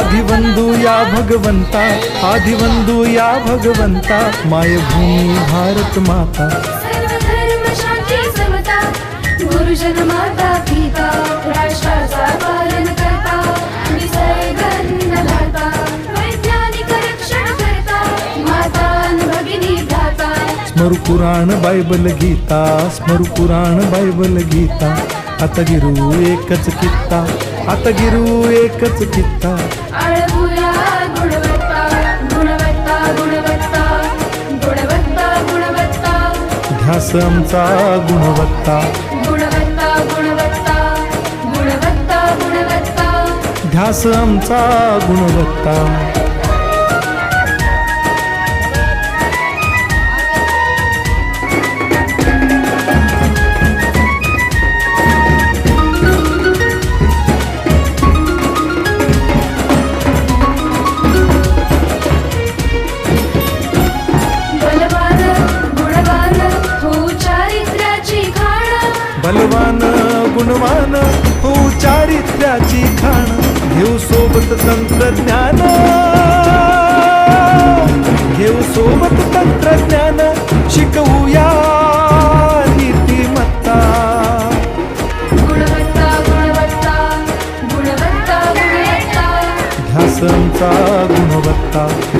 आदिवंदू या भगवंता आदिवंदू या भगवंता मायभूमी भारत माता। गुरुजन माता पिता राष्ट्राचा पालन करता निसर्गन्न धाता वैज्ञानिक रक्षण करता माता अन भगिनी भ्राता। स्मरु पुराण बायबल गीता स्मरु पुराण बायबल गीता। आता गिरू एकच कित्ता आता गिरू एकच कित्ता. आळवूया गुणवत्ता गुणवत्ता गुणवत्ता गुणवत्ता गुणवत्ता. ध्यास आमचा गुणवत्ता. गुणवत्ता गुणवत्ता गुणवत्ता गुणवत्ता. ध्यास आमचा गुणवत्ता. बलवान गुणवान हो चारित्र्याची खाण घेऊ सोबत तंत्रज्ञान. घेऊ सोबत तंत्रज्ञान शिकवूया नीतिमत्ता. गुणवत्ता गुणवत्ता गुणवत्ता गुणवत्ता. ध्यास आमचा गुणवत्ता गुणवत्ता.